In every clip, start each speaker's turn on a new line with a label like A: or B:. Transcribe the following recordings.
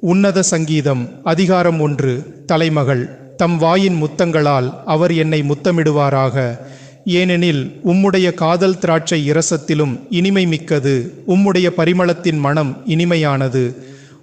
A: உன்னத சங்கீதம் அதிகாரம் ஒன்று தலைமகள் தம் வாயின் முத்தங்களால் அவர் என்னை முத்தமிடுவாராக. ஏனெனில் உம்முடைய காதல் திராட்சை இரசத்திலும் இனிமை மிக்கது உம்முடைய பரிமளத்தின் மனம் இனிமையானது.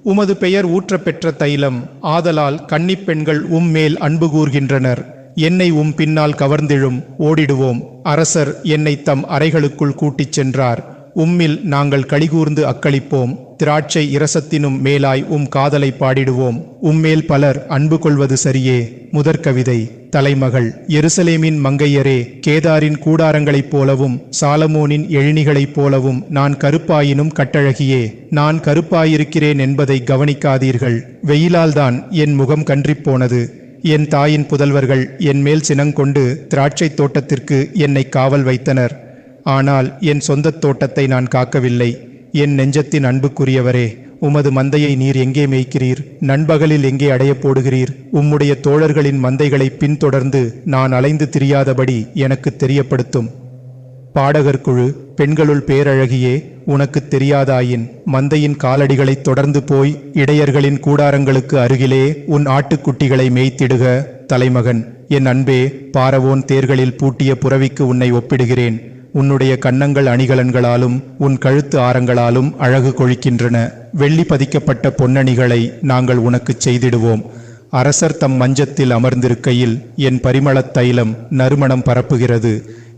A: உமது பெயர் ஊற்றப்பெற்ற தைலம் ஆதலால் கன்னிப்பெண்கள் உம் உம்மேல் அன்பு கூர்கின்றனர். என்னை உம் பின்னால் கவர்ந்திழும் ஓடிடுவோம். அரசர் என்னை தம் அறைகளுக்குள் கூட்டிச் சென்றார். உம்மில் நாங்கள் கழிகூர்ந்து அக்களிப்போம். திராட்சை இரசத்தினும் மேலாய் உம் காதலை பாடிடுவோம். உம்மேல் பலர் அன்பு கொள்வது சரியே. முதற்கவிதை தலைமகள் எருசலேமின் மங்கையரே கேதாரின் கூடாரங்களைப் போலவும் சாலமோனின் எழினிகளைப் போலவும் நான் கருப்பாயினும் கட்டழகியே. நான் கருப்பாயிருக்கிறேன் என்பதை கவனிக்காதீர்கள். வெயிலால்தான் என் முகம் கன்றிப்போனது. என் தாயின் புதல்வர்கள் என் மேல் சினங்கொண்டு திராட்சைத் தோட்டத்திற்கு என்னை காவல் வைத்தனர். ஆனால் என் சொந்தத் தோட்டத்தை நான் காக்கவில்லை. என் நெஞ்சத்தின் அன்புக்குரியவரே உமது மந்தையை நீர் எங்கே மேய்க்கிறீர்? நண்பகலில் எங்கே அடையப் போடுகிறீர்? உம்முடைய தோழர்களின் மந்தைகளை பின்தொடர்ந்து நான் அலைந்து திரியாதபடி எனக்கு தெரியப்படுத்தும். பாடகர் குழு பெண்களுள் பேரழகியே உனக்கு தெரியாதாயின் மந்தையின் காலடிகளைத் தொடர்ந்து போய் இடையர்களின் கூடாரங்களுக்கு அருகிலே உன் ஆட்டுக்குட்டிகளை மேய்த்திடுக தலைமகன். என் அன்பே பாரவோன் தேர்களில் பூட்டிய புறவிக்கு உன்னை ஒப்பிடுகிறேன். உன்னுடைய கன்னங்கள் அணிகலன்களாலும் உன் கழுத்து ஆரங்களாலும் அழகு கொழிக்கின்றன. வெள்ளி பதிக்கப்பட்ட பொன்னணிகளை நாங்கள் உனக்குச் செய்திடுவோம். அரசர் தம் மஞ்சத்தில் அமர்ந்திருக்கையில் என் பரிமளத் தைலம் நறுமணம் பரப்புகிறது.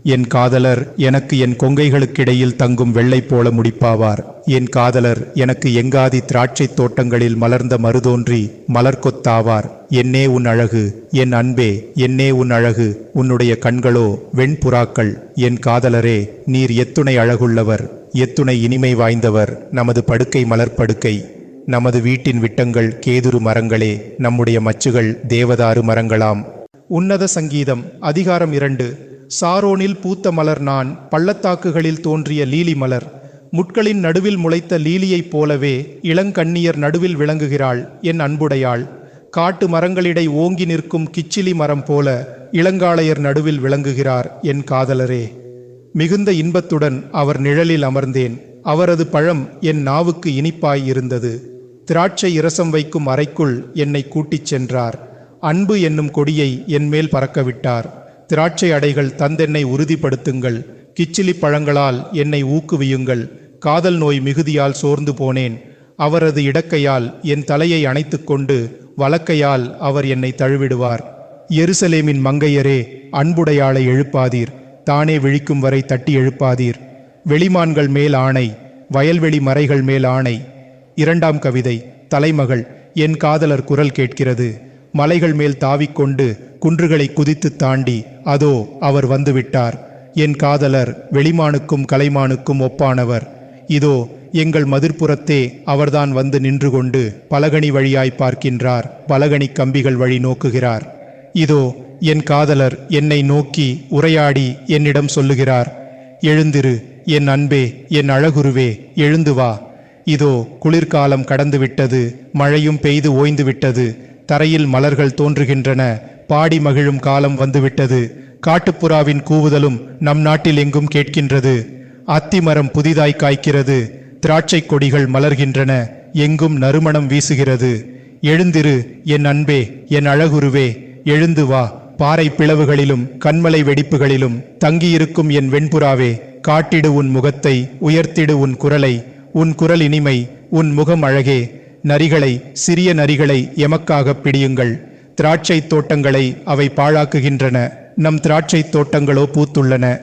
A: என் காதலர் எனக்கு என் கொங்கைகளுக்கிடையில் தங்கும் வெள்ளை போல முடிப்பாவார். என் காதலர் எனக்கு எங்காதி திராட்சைத் தோட்டங்களில் மலர்ந்த மருதோன்றி மலர்கொத்தாவார். என்னே உன் அழகு என் அன்பே என்னே உன் அழகு உன்னுடைய கண்களோ வெண்புறாக்கள். என் காதலரே நீர் எத்துணை அழகுள்ளவர் எத்துணை இனிமை வாய்ந்தவர் நமது படுக்கை மலர்படுக்கை நமது வீட்டின் விட்டங்கள் கேதுரு மரங்களே நம்முடைய மச்சுகள் தேவதாறு மரங்களாம். உன்னத சங்கீதம் அதிகாரம் இரண்டு. சாரோனில் பூத்த மலர் நான் பள்ளத்தாக்குகளில் தோன்றிய லீலி மலர். முட்களின் நடுவில் முளைத்த லீலியைப் போலவே இளங்கண்ணியர் நடுவில் விளங்குகிறாள் என் அன்புடையாள். காட்டு மரங்களிடை ஓங்கி நிற்கும் கிச்சிலி மரம் போல இளங்காளையர் நடுவில் விளங்குகிறார் என் காதலரே. மிகுந்த இன்பத்துடன் அவர் நிழலில் அமர்ந்தேன். அவரது பழம் என் நாவுக்கு இனிப்பாய் இருந்தது. திராட்சை இரசம் வைக்கும் அறைக்குள் என்னை கூட்டிச் சென்றார். அன்பு என்னும் கொடியை என் மேல் பறக்கவிட்டார். திராட்சை அடைகள் தந்தென்னை உறுதிப்படுத்துங்கள். கிச்சிலி பழங்களால் என்னை ஊக்குவியுங்கள். காதல் நோய் மிகுதியால் சோர்ந்து போனேன். அவரது இடக்கையால் என் தலையை அணைத்துக்கொண்டு வழக்கையால் அவர் என்னை தழுவிடுவார். எருசலேமின் மங்கையரே அன்புடையாளை எழுப்பாதீர். தானே விழிக்கும் வரை தட்டி எழுப்பாதீர். வெளிமான்கள் மேல் ஆணை வயல்வெளி மறைகள் மேல் ஆணை. இரண்டாம் கவிதை தலைமகள் என் காதலர் குரல் கேட்கிறது. மலைகள் மேல் தாவிக்கொண்டு குன்றுகளை குதித்து தாண்டி அதோ அவர் வந்துவிட்டார். என் காதலர் வெளிமானுக்கும் கலைமானுக்கும் ஒப்பானவர். இதோ எங்கள் மதிர்ப்புறத்தே அவர்தான் வந்து நின்று கொண்டு பலகணி வழியாய் பார்க்கின்றார். பலகணி கம்பிகள் வழி நோக்குகிறார். இதோ என் காதலர் என்னை நோக்கி உரையாடி என்னிடம் சொல்லுகிறார். எழுந்திரு என் அன்பே என் அழகுருவே எழுந்து வா. இதோ குளிர்காலம் கடந்துவிட்டது மழையும் பெய்து ஓய்ந்து விட்டது தரையில் மலர்கள் தோன்றுகின்றன. பாடி மகிழும் காலம் வந்துவிட்டது. காட்டுப்புறாவின் கூவுதலும் நம் நாட்டில் எங்கும் கேட்கின்றது. அத்திமரம் புதிதாய் காய்க்கிறது. திராட்சை கொடிகள் மலர்கின்றன. எங்கும் நறுமணம் வீசுகிறது. எழுந்திரு என் அன்பே என் அழகுருவே. எழுந்து வா. பாறை பிளவுகளிலும் கண்மலை வெடிப்புகளிலும் தங்கியிருக்கும் என் வெண்புறாவே. காட்டிடு உன் முகத்தை உயர்த்திடு உன் குரலை. உன் குரல் இனிமை உன் முகம் அழகே. நரிகளை சிறிய நரிகளை எமக்காக பிடியுங்கள். திராட்சை தோட்டங்களை அவை பாழாக்குகின்றன. நம் திராட்சை தோட்டங்களோ பூத்துள்ளன.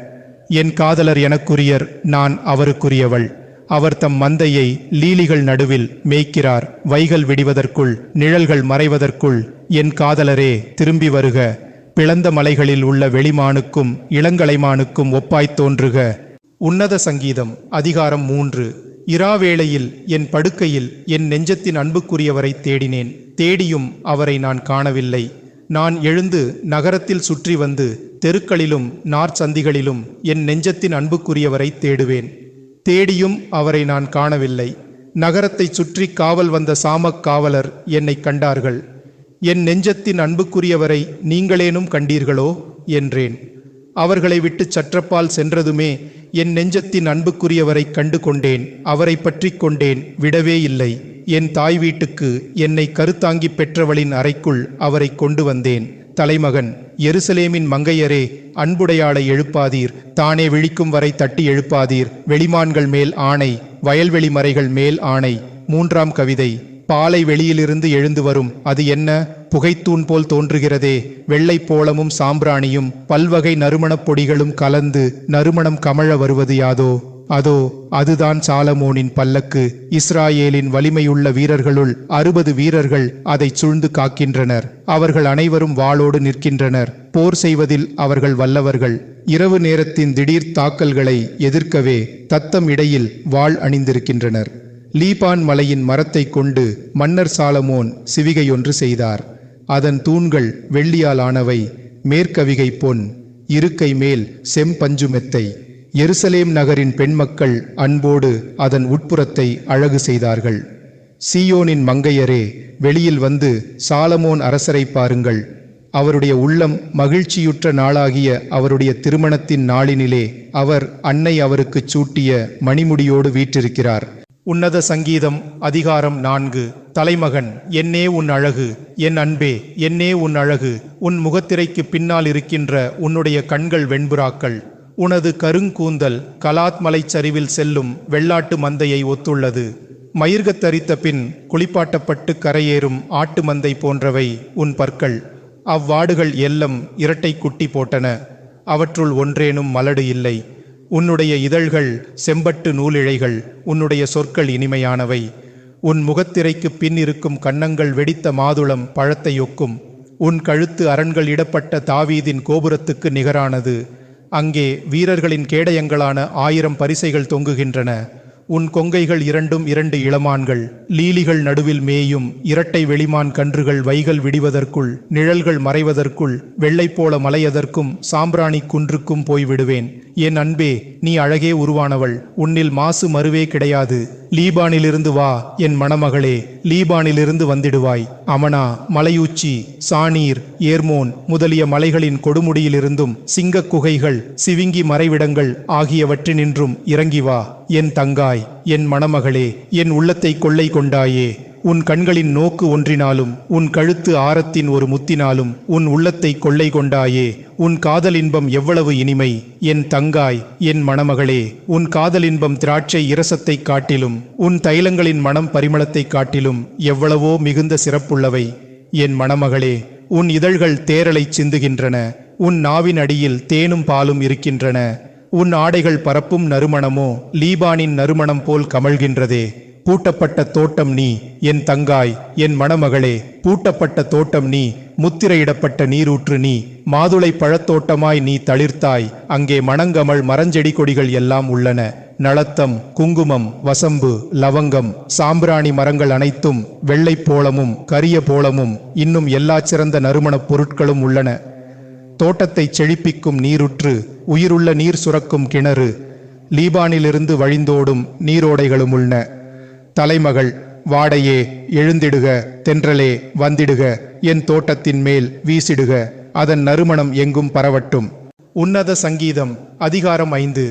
A: என் காதலர் எனக்குரியர் நான் அவருக்குரியவள். அவர் தம் மந்தையை லீலிகள் நடுவில் மேய்க்கிறார். வைகள் விடிவதற்குள் நிழல்கள் மறைவதற்குள் என் காதலரே திரும்பி வருக. பிளந்த மலைகளில் உள்ள வெளிமானுக்கும் இளங்கலைமானுக்கும் ஒப்பாய்த் தோன்றுக. உன்னத சங்கீதம் அதிகாரம் மூன்று. இராவேளையில் என் படுக்கையில் என் நெஞ்சத்தின் அன்புக்குரியவரை தேடினேன். தேடியும் அவரை நான் காணவில்லை. நான் எழுந்து நகரத்தில் சுற்றி வந்து தெருக்களிலும் நார்ச்சந்திகளிலும் என் நெஞ்சத்தின் அன்புக்குரியவரை தேடுவேன். தேடியும் அவரை நான் காணவில்லை. நகரத்தைச் சுற்றி காவல் வந்த சாமக் காவலர் என்னை கண்டார்கள். என் நெஞ்சத்தின் அன்புக்குரியவரை நீங்களேனும் கண்டீர்களோ? என்றேன். அவர்களை விட்டு சற்றப்பால் சென்றதுமே என் நெஞ்சத்தின் அன்புக்குரியவரை கண்டு கொண்டேன் அவரை பற்றி கொண்டேன். விடவே இல்லை. என் தாய் வீட்டுக்கு என்னை கருத்தாங்கி பெற்றவளின் அறைக்குள் அவரை கொண்டு வந்தேன். தலைமகன் எருசலேமின் மங்கையரே அன்புடையாளை எழுப்பாதீர். தானே விழிக்கும் வரை தட்டி எழுப்பாதீர். வெளிமான்கள் மேல் ஆணை வயல்வெளி மறைகள் மேல் ஆணை. மூன்றாம் கவிதை. பாலை வெளியிலிருந்து எழுந்து வரும். அது என்ன? புகைத்தூண் போல் தோன்றுகிறதே. வெள்ளை போலமும் சாம்பிராணியும் பல்வகை நறுமணப் பொடிகளும் கலந்து நறுமணம் கமழ வருவது யாதோ? அதோ அதுதான் சாலமோனின் பல்லக்கு. இஸ்ராயேலின் வலிமையுள்ள வீரர்களுள் அறுபது வீரர்கள் அதை சூழ்ந்து காக்கின்றனர். அவர்கள் அனைவரும் வாளோடு நிற்கின்றனர். போர் செய்வதில் அவர்கள் வல்லவர்கள். இரவு நேரத்தின் திடீர் தாக்கல்களை எதிர்க்கவே தத்தம் இடையில் வாள் அணிந்திருக்கின்றனர். லீபான் மலையின் மரத்தைக் கொண்டு மன்னர் சாலமோன் சிவிகையொன்று செய்தார். அதன் தூண்கள் வெள்ளியால் ஆனவை மேற்கவிகை பொன் இருக்கை மேல் செம்பஞ்சு மெத்தை. எருசலேம் நகரின் பெண்மக்கள் அன்போடு அதன் உட்புறத்தை அழகு செய்தார்கள். சீயோனின் மங்கையரே வெளியில் வந்து சாலமோன் அரசரை பாருங்கள். அவருடைய உள்ளம் மகிழ்ச்சியுற்ற நாளாகிய அவருடைய திருமணத்தின் நாளினிலே அவர் அன்னை அவருக்குச் சூட்டிய மணிமுடியோடு வீற்றிருக்கிறார். உன்னத சங்கீதம் அதிகாரம் நான்கு. தலைமகன் என்னே உன் அழகு என் அன்பே என்னே உன் அழகு உன் முகத்திரைக்கு பின்னால் இருக்கின்ற உன்னுடைய கண்கள் வெண்புறாக்கள். உனது கருங்கூந்தல் கலாத் மலைச்சரிவில் செல்லும் வெள்ளாட்டு மந்தையை ஒத்துள்ளது. மயிர்கத்தரித்த பின் குளிப்பாட்டப்பட்டு கரையேறும் ஆட்டு மந்தை போன்றவை உன் பற்கள். அவ்வாடுகள் எல்லம் இரட்டை குட்டி போட்டன. அவற்றுள் ஒன்றேனும் மலடு இல்லை. உன்னுடைய இதழ்கள் செம்பட்டு நூலிழைகள் உன்னுடைய சொற்கள் இனிமையானவை. உன் முகத்திரைக்கு பின் இருக்கும் கன்னங்கள் வெடித்த மாதுளம் பழத்தை ஒக்கும் உன் கழுத்து அரண்கள் இடப்பட்ட தாவீதின் கோபுரத்துக்கு நிகரானது. அங்கே வீரர்களின் கேடயங்களான ஆயிரம் பரிசைகள் தொங்குகின்றன. உன் கொங்கைகள் இரண்டும் இரண்டு இளமான்கள். லீலிகள் நடுவில் மேயும் இரட்டை வெளிமான் கன்றுகள் வைகள் விடிவதற்குள் நிழல்கள் மறைவதற்குள் வெள்ளைப்போல போல மலையதற்கும் சாம்பிராணி குன்றுக்கும் போய்விடுவேன். என் அன்பே நீ அழகே உருவானவள். உன்னில் மாசு மறுவே கிடையாது. லீபானிலிருந்து வா என் மணமகளே. லீபானிலிருந்து வந்திடுவாய். அமனா மலையூச்சி சாணீர் ஏர்மோன் முதலிய மலைகளின் கொடுமுடியிலிருந்தும் சிங்கக் குகைகள் சிவிங்கி மறைவிடங்கள் ஆகியவற்றினின்றும் இறங்கி வா. என் தங்காய். என் மணமகளே என் உள்ளத்தை கொள்ளை கொண்டாயே. உன் கண்களின் நோக்கு ஒன்றினாலும் உன் கழுத்து ஆரத்தின் ஒரு முத்தினாலும் உன் உள்ளத்தை கொள்ளை கொண்டாயே. உன் காதலின்பம் எவ்வளவு இனிமை. என் தங்காய் என் மணமகளே உன் காதலின்பம் திராட்சை இரசத்தைக் காட்டிலும் உன் தைலங்களின் மனம் பரிமளத்தைக் காட்டிலும் எவ்வளவோ மிகுந்த சிறப்புள்ளவை. என் மணமகளே உன் இதழ்கள் தேரலைச் சிந்துகின்றன. உன் நாவின் அடியில் தேனும் பாலும் இருக்கின்றன. உன் ஆடைகள் பரப்பும் நறுமணமோ? லீபானின் நறுமணம் போல் கமழ்கின்றதே. பூட்டப்பட்ட தோட்டம் நீ என் தங்காய் என் மணமகளே. பூட்டப்பட்ட தோட்டம் நீ முத்திரையிடப்பட்ட நீரூற்று நீ. மாதுளை பழத்தோட்டமாய் நீ தளிர்த்தாய். அங்கே மணங்கமள் மரஞ்செடி கொடிகள் எல்லாம் உள்ளன. நளத்தம் குங்குமம் வசம்பு லவங்கம் சாம்பிராணி மரங்கள் அனைத்தும் வெள்ளைப் போளமும் கரிய போளமும் இன்னும் எல்லா சிறந்த நறுமணப் பொருட்களும் உள்ளன. தோட்டத்தை செழிப்பிக்கும் நீருற்று உயிருள்ள நீர் சுரக்கும் கிணறு லீபானிலிருந்து வழிந்தோடும் நீரோடைகளும் உள்ளன தலைமகள் வாடையே எழுந்திடுக தென்றலே வந்திடுக என் தோட்டத்தின் மேல் வீசிடுக அதன் நறுமணம் எங்கும் பரவட்டும். உன்னத சங்கீதம் அதிகாரம் ஐந்து.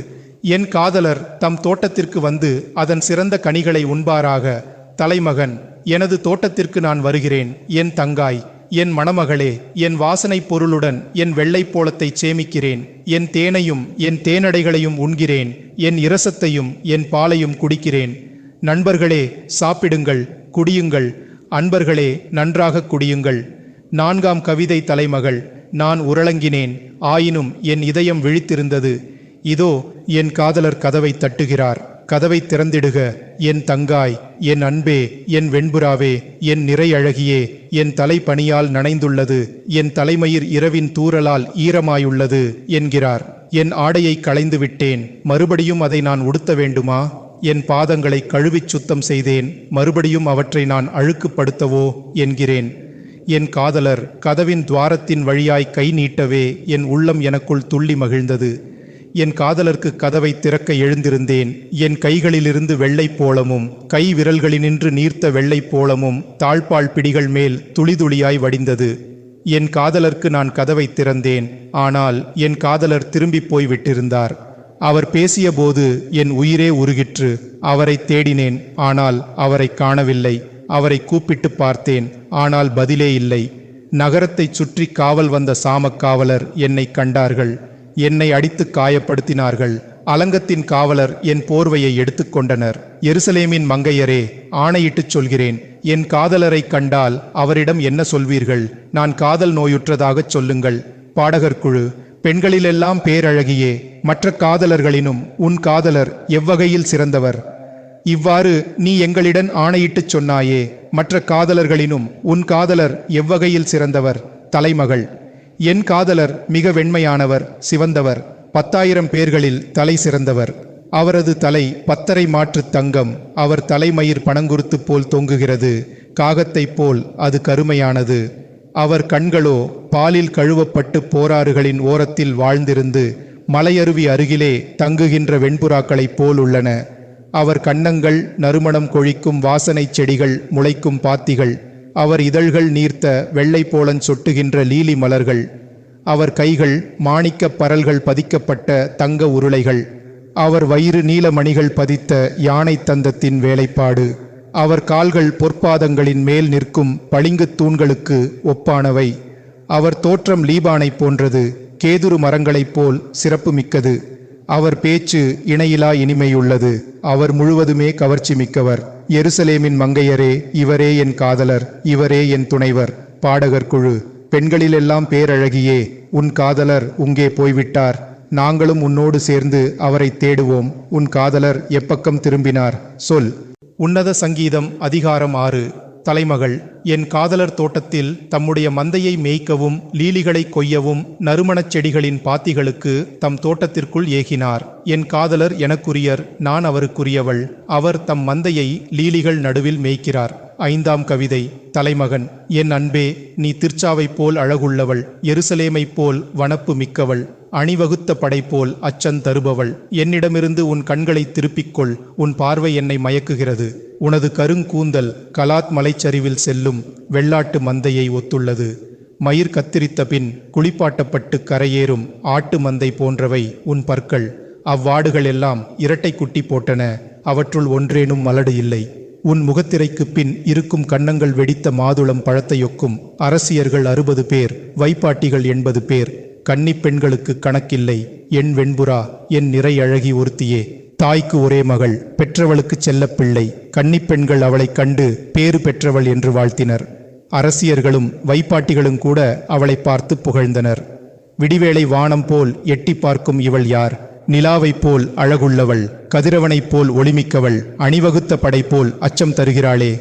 A: என் காதலர் தம் தோட்டத்திற்கு வந்து அதன் சிறந்த கனிகளை உண்பாராக. தலைமகன் எனது தோட்டத்திற்கு நான் வருகிறேன் என் தங்காய். என் மணமகளே என் வாசனைப் பொருளுடன் என் வெள்ளைப்போளத்தை சேமிக்கிறேன். என் தேனையும் என் தேனடைகளையும் உண்கிறேன். என் இரசத்தையும் என் பாலையும் குடிக்கிறேன். நண்பர்களே சாப்பிடுங்கள் குடியுங்கள். அன்பர்களே நன்றாக குடியுங்கள். நான்காம் கவிதை தலைமகள் நான் உரளங்கினேன் ஆயினும் என் இதயம் விழித்திருந்தது. இதோ என் காதலர் கதவை தட்டுகிறார். கதவை திறந்திடுக என் தங்காய் என் அன்பே என் வெண்புறாவே என் நிறை அழகியே என் தலை பணியால் நனைந்துள்ளது என் தலைமயிர் இரவின் தூறலால் ஈரமாயுள்ளது என்கிறார். என் ஆடையை களைந்து விட்டேன் மறுபடியும் அதை நான் உடுத்த வேண்டுமா? என் பாதங்களை கழுவிச் சுத்தம் செய்தேன் மறுபடியும் அவற்றை நான் அழுக்குப்படுத்தவோ என்கிறேன். என் காதலர் கதவின் துவாரத்தின் வழியாய் கை நீட்டவே என் உள்ளம் எனக்குள் துள்ளி மகிழ்ந்தது. என் காதலர்க்கு கதவை திறக்க எழுந்திருந்தேன். என் கைகளிலிருந்து வெள்ளைப் போலமும் கை விரல்களினின்று நீர்த்த வெள்ளைப் போலமும் தாழ்பால் பிடிகள் மேல் துளிதுளியாய் வடிந்தது. என் காதலர்க்கு நான் கதவை திறந்தேன். ஆனால் என் காதலர் திரும்பிப் போய் விட்டிருந்தார். அவர் பேசியபோது என் உயிரே உருகிற்று. அவரை தேடினேன். ஆனால் அவரை காணவில்லை. அவரை கூப்பிட்டு பார்த்தேன். ஆனால் பதிலே இல்லை. நகரத்தைச் சுற்றி காவல் வந்த சாமக்காவலர் என்னை கண்டார்கள். என்னை அடித்து காயப்படுத்தினார்கள். அலங்கத்தின் காவலர் என் போர்வையை எடுத்துக்கொண்டனர் எருசலேமின் மங்கையரே ஆணையிட்டுச் சொல்கிறேன். என் காதலரை கண்டால் அவரிடம் என்ன சொல்வீர்கள்? நான் காதல் நோயுற்றதாகச் சொல்லுங்கள். பாடகர் குழு பெண்களிலெல்லாம் பேரழகியே மற்ற காதலர்களினும் உன் காதலர் எவ்வகையில் சிறந்தவர்? இவ்வாறு நீ எங்களிடம் ஆணையிட்டுச் சொன்னாயே மற்ற காதலர்களினும் உன் காதலர் எவ்வகையில் சிறந்தவர்? தலைமகள் என் காதலர் மிக வெண்மையானவர் சிவந்தவர் பத்தாயிரம் பேர்களில் தலை சிறந்தவர். அவரது தலை பத்தரை மாற்று தங்கம் அவர் தலைமயிர் பனங்குருத்து போல் தொங்குகிறது காகத்தைப் போல் அது கருமையானது. அவர் கண்களோ பாலில் கழுவப்பட்டு போராறுகளின் ஓரத்தில் வாழ்ந்திருந்து மலையருவி அருகிலே தங்குகின்ற வெண்புறாக்களைப் போல் உள்ளன. அவர் கன்னங்கள் நறுமணம் கொழிக்கும் வாசனைச் செடிகள் முளைக்கும் பாத்திகள் அவர் இதழ்கள் நீர்த்த வெள்ளை போலன் சொட்டுகின்ற லீலி மலர்கள். அவர் கைகள் மாணிக்கப் பரல்கள் பதிக்கப்பட்ட தங்க உருளைகள். அவர் வயிறு நீலமணிகள் பதித்த யானை தந்தத்தின் வேலைப்பாடு. அவர் கால்கள் பொற்பாதங்களின் மேல் நிற்கும் பளிங்குத் தூண்களுக்கு ஒப்பானவை. அவர் தோற்றம் லீபானைப் போன்றது கேதுரு மரங்களைப் போல் சிறப்புமிக்கது. அவர் பேச்சு இணையிலா இனிமையுள்ளது. அவர் முழுவதுமே கவர்ச்சி மிக்கவர் எருசலேமின் மங்கையரே இவரே என் காதலர் இவரே என் துணைவர். பாடகர் குழு பெண்களிலெல்லாம் பேரழகியே உன் காதலர் உங்கே போய்விட்டார். நாங்களும் உன்னோடு சேர்ந்து அவரை தேடுவோம். உன் காதலர் எப்பக்கம் திரும்பினார்? சொல். உன்னத சங்கீதம் அதிகாரம் ஆறு. தலைமகள் என் காதலர் தோட்டத்தில் தம்முடைய மந்தையை மேய்க்கவும் லீலிகளை கொய்யவும் நறுமணச் செடிகளின் பாத்திகளுக்கு தம் தோட்டத்திற்குள் ஏகினார். என் காதலர் எனக்குரியர் நான் அவருக்குரியவள். அவர் தம் மந்தையை லீலிகள் நடுவில் மேய்க்கிறார். ஐந்தாம் கவிதை தலைமகன் என் அன்பே நீ திருச்சாவைப் போல் அழகுள்ளவள் எருசலேமைப் போல் வனப்பு மிக்கவள் அணிவகுத்த படை போல் அச்சம் தருபவள் என்னிடமிருந்து உன் கண்களை திருப்பிக்கொள் உன் பார்வை என்னை மயக்குகிறது. உனது கருங்கூந்தல் கலாத் மலைச்சரிவில் செல்லும் வெள்ளாட்டு மந்தையை ஒத்துள்ளது. மயிர் கத்திரித்த பின் குளிப்பாட்டப்பட்டு கரையேறும் ஆட்டு மந்தை போன்றவை உன் பற்கள். அவ்வாடுகள் எல்லாம் இரட்டை குட்டி போட்டன அவற்றுள் ஒன்றேனும் மலடு இல்லை. உன் முகத்திரைக்குப் பின் இருக்கும் கன்னங்கள் வெடித்த மாதுளம் பழத்தையொக்கும் அரசியர்கள் அறுபது பேர் வைப்பாட்டிகள் எண்பது பேர். கன்னி பெண்களுக்கு கணக்கில்லை. என் வெண்புறா என் நிறை அழகி ஒருத்தியே. தாய்க்கு ஒரே மகள் பெற்றவளுக்கு செல்லப்பிள்ளை பிள்ளை. கன்னிப் பெண்கள் அவளைக் கண்டு பேறு பெற்றவள் என்று வாழ்த்தினர். அரசியர்களும் வைப்பாட்டிகளும் கூட அவளை பார்த்து புகழ்ந்தனர். விடிவேளை வானம் போல் எட்டி பார்க்கும் இவள் யார்? நிலாவைப் போல் அழகுள்ளவள். கதிரவனைப் போல் ஒளிமிக்கவள் அணிவகுத்த படை போல் அச்சம் தருகிறாளே.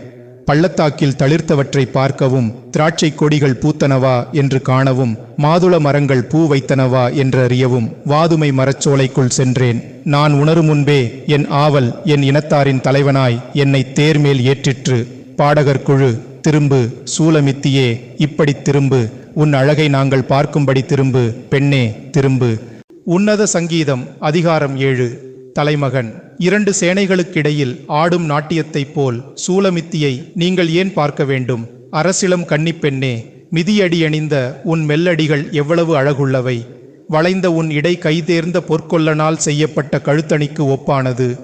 A: பள்ளத்தாக்கில் தளிர்த்தவற்றை பார்க்கவும் திராட்சை கொடிகள் பூத்தனவா என்று காணவும் மாதுள மரங்கள் பூ வைத்தனவா என்று அறியவும் வாதுமை மரச்சோலைக்குள் சென்றேன். நான் உணரும் முன்பே என் ஆவல் என் இனத்தாரின் தலைவனாய் என்னை தேர்மேல் ஏற்றிற்று. பாடகர் குழு திரும்பு சூலமித்தியே இப்படி திரும்பு உன் அழகை நாங்கள் பார்க்கும்படி திரும்பு பெண்ணே திரும்பு. உன்னத சங்கீதம் அதிகாரம் ஏழு. தலைமகன். இரண்டு சேனைகளுக்கிடையில் ஆடும் நாட்டியத்தைப் போல் சூலமித்தியை நீங்கள் ஏன் பார்க்க வேண்டும்? அரசிளம் கன்னிப்பெண்ணே மிதியடியணிந்த உன் மெல்லடிகள் எவ்வளவு அழகுள்ளவை? வளைந்த உன் இடை கைதேர்ந்த பொற்கொல்லனால் செய்யப்பட்ட கழுத்தணிக்கு ஒப்பானது.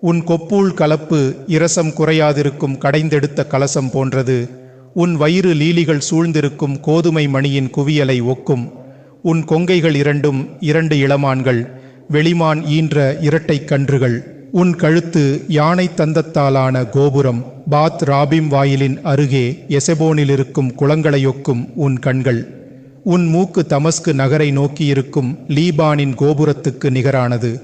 A: உன் கொப்பூள் கலப்பு இரசம் குறையாதிருக்கும் கடைந்தெடுத்த கலசம் போன்றது. உன் வயிறு லீலிகள் சூழ்ந்திருக்கும் கோதுமை மணியின் குவியலை ஒக்கும். உன் கொங்கைகள் இரண்டும் இரண்டு இளமான்கள். வெளிமான் ஈன்ற இரட்டை கன்றுகள். உன் கழுத்து யானை தந்தத்தாலான கோபுரம். பாத் ராபிம் வாயிலின் அருகே எசபோனிலிருக்கும் குளங்களையொக்கும் உன் கண்கள். உன் மூக்கு தமஸ்கு நகரை நோக்கியிருக்கும் லீபானின் கோபுரத்துக்கு நிகரானது.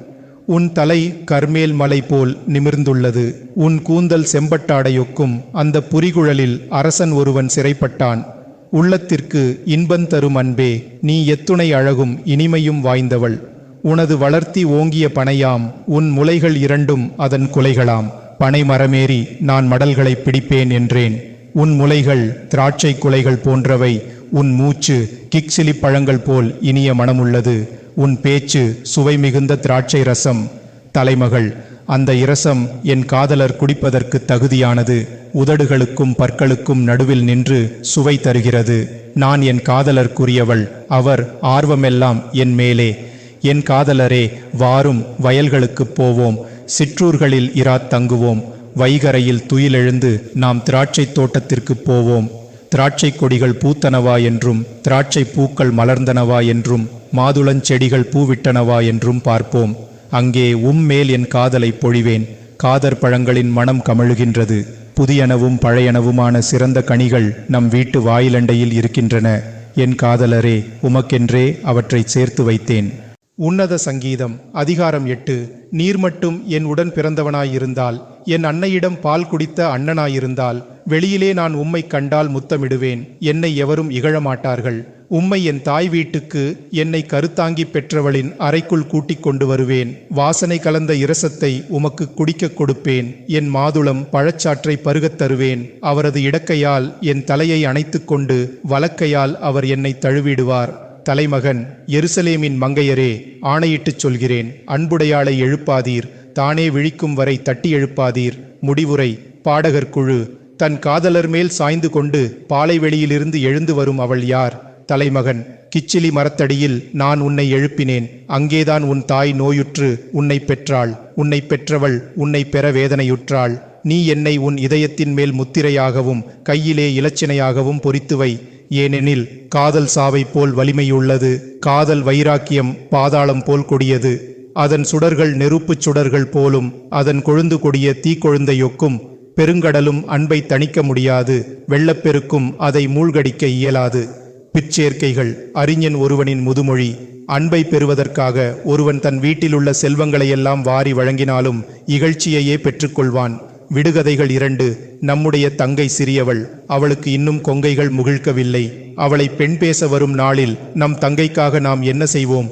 A: உன் தலை கர்மேல் மலை போல் நிமிர்ந்துள்ளது. உன் கூந்தல் செம்பட்டாடையொக்கும் அந்த புரிகுழலில் அரசன் ஒருவன் சிறைப்பட்டான். உள்ளத்திற்கு இன்பந்தரும் அன்பே நீ எத்துணை அழகும் இனிமையும் வாய்ந்தவள். உனது வளர்த்தி ஓங்கிய பனையாம் உன் முலைகள் இரண்டும் அதன் குலைகளாம். பனை மரமேறி நான் மடல்களை பிடிப்பேன் என்றேன். உன் முலைகள் திராட்சை குலைகள் போன்றவை உன் மூச்சு கிக்சிலி பழங்கள் போல் இனிய மனமுள்ளது. உன் பேச்சு சுவை மிகுந்த திராட்சை ரசம். தலைமகள் அந்த இரசம் என் காதலர் குடிப்பதற்கு தகுதியானது. உதடுகளுக்கும் பற்களுக்கும் நடுவில் நின்று சுவை தருகிறது. நான் என் காதலர்க்குரியவள் அவர் ஆர்வமெல்லாம் என் மேலே. என் காதலரே வாரும் வயல்களுக்குப் போவோம். சிற்றூர்களில் இராத் தங்குவோம். வைகரையில் துயிலெழுந்து நாம் திராட்சைத் தோட்டத்திற்குப் போவோம். திராட்சை கொடிகள் பூத்தனவா என்றும் திராட்சை பூக்கள் மலர்ந்தனவா என்றும் மாதுளஞ்செடிகள் பூவிட்டனவா என்றும் பார்ப்போம். அங்கே உம்மேல் என் காதலை பொழிவேன். காதற் பழங்களின் மனம் கமழுகின்றது. புதியனவும் பழையனவுமான சிறந்த கனிகள் நம் வீட்டு வாயிலண்டையில் இருக்கின்றன. என் காதலரே உமக்கென்றே அவற்றை சேர்த்து வைத்தேன். உன்னத சங்கீதம் அதிகாரம் எட்டு நீர் மட்டும் என் உடன் பிறந்தவனாயிருந்தால் என் அன்னையிடம் பால் குடித்த அண்ணனாயிருந்தால் வெளியிலே நான் உம்மை கண்டால் முத்தமிடுவேன் என்னை எவரும் இகழமாட்டார்கள். உம்மை என் தாய் வீட்டுக்கு என்னை கருத்தாங்கி பெற்றவளின் அறைக்குள் கூட்டிக் கொண்டு வருவேன். வாசனை கலந்த இரசத்தை உமக்கு குடிக்கக் கொடுப்பேன். என் மாதுளம் பழச்சாற்றை பருகத் தருவேன். அவரது இடக்கையால் என் தலையை அணைத்துக்கொண்டு கொண்டு வலக்கையால் அவர் என்னை தழுவிடுவார். தலைமகன் எருசலேமின் மங்கையரே ஆணையிட்டுச் சொல்கிறேன் அன்புடையாளை எழுப்பாதீர் தானே விழிக்கும் வரை தட்டி எழுப்பாதீர் முடிவுரை பாடகர் குழு தன் காதலர் மேல் சாய்ந்து கொண்டு பாலைவெளியிலிருந்து எழுந்து வரும் அவள் யார்? தலைமகன் கிச்சிலி மரத்தடியில் நான் உன்னை எழுப்பினேன் அங்கேதான் உன் தாய் நோயுற்று உன்னை பெற்றாள் உன்னை பெற்றவள் உன்னை பெற வேதனையுற்றாள் நீ என்னை உன் இதயத்தின் மேல் முத்திரையாகவும் கையிலே இலச்சினையாகவும் பொறித்து வை ஏனெனில் காதல் சாவை போல் வலிமையுள்ளது காதல் வைராக்கியம் பாதாளம் போல் கொடியது. அதன் சுடர்கள் நெருப்புச் சுடர்கள் போலும் அதன் கொழுந்து கொடிய தீக்கொழுந்தையொக்கும் பெருங்கடலும் அன்பை தணிக்க முடியாது வெள்ளப்பெருக்கும் அதை மூழ்கடிக்க இயலாது. பிற்சேர்க்கைகள் அறிஞன் ஒருவனின் முதுமொழி அன்பை பெறுவதற்காக ஒருவன் தன் வீட்டிலுள்ள செல்வங்களையெல்லாம் வாரி வழங்கினாலும் இகழ்ச்சியையே பெற்றுக்கொள்வான். விடுகதைகள் இரண்டு. நம்முடைய தங்கை சிறியவள் அவளுக்கு இன்னும் கொங்கைகள் முகிழ்க்கவில்லை. அவளை பெண் பேச வரும் நாளில் நம் தங்கைக்காக நாம் என்ன செய்வோம்?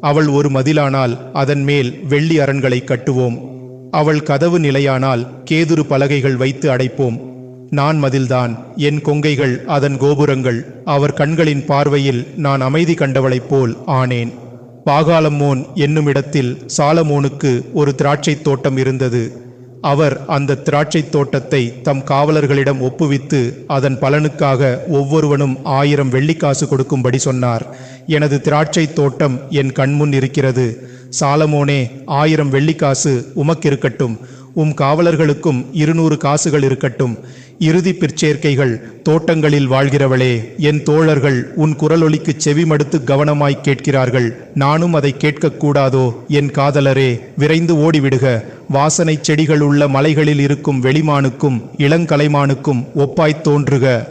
A: அவள் ஒரு மதிலானால் அதன் மேல் வெள்ளி அரண்களை கட்டுவோம். அவள் கதவு நிலையானால் கேதுரு பலகைகள் வைத்து அடைப்போம். நான் மதில்தான் என் கொங்கைகள் அதன் கோபுரங்கள். அவர் கண்களின் பார்வையில் நான் அமைதி கண்டவளைப் போல் ஆனேன். பாகாலம்மோன் என்னும் இடத்தில் சாலமோனுக்கு ஒரு திராட்சைத் தோட்டம் இருந்தது. அவர் அந்த திராட்சைத் தோட்டத்தை தம் காவலர்களிடம் ஒப்புவித்து அதன் பலனுக்காக ஒவ்வொருவனும் ஆயிரம் வெள்ளிக்காசு கொடுக்கும்படி சொன்னார். எனது திராட்சைத் தோட்டம் என் கண்முன் இருக்கிறது. சாலமோனே ஆயிரம் வெள்ளிக்காசு உமக்கிருக்கட்டும். உம் காவலர்களுக்கும் இருநூறு காசுகள் இருக்கட்டும். இறுதி பிற்சேர்க்கைகள் தோட்டங்களில் வாழ்கிறவளே என் தோழர்கள் உன் குரலொலிக்கு செவிமடுத்து கவனமாய் கேட்கிறார்கள். நானும் அதை கேட்கக்கூடாதோ? என் காதலரே விரைந்து ஓடிவிடுக. வாசனைச் செடிகள் உள்ள மலைகளில் இருக்கும் வெளிமானுக்கும் இளங்கலைமானுக்கும் ஒப்பாய்த் தோன்றுக.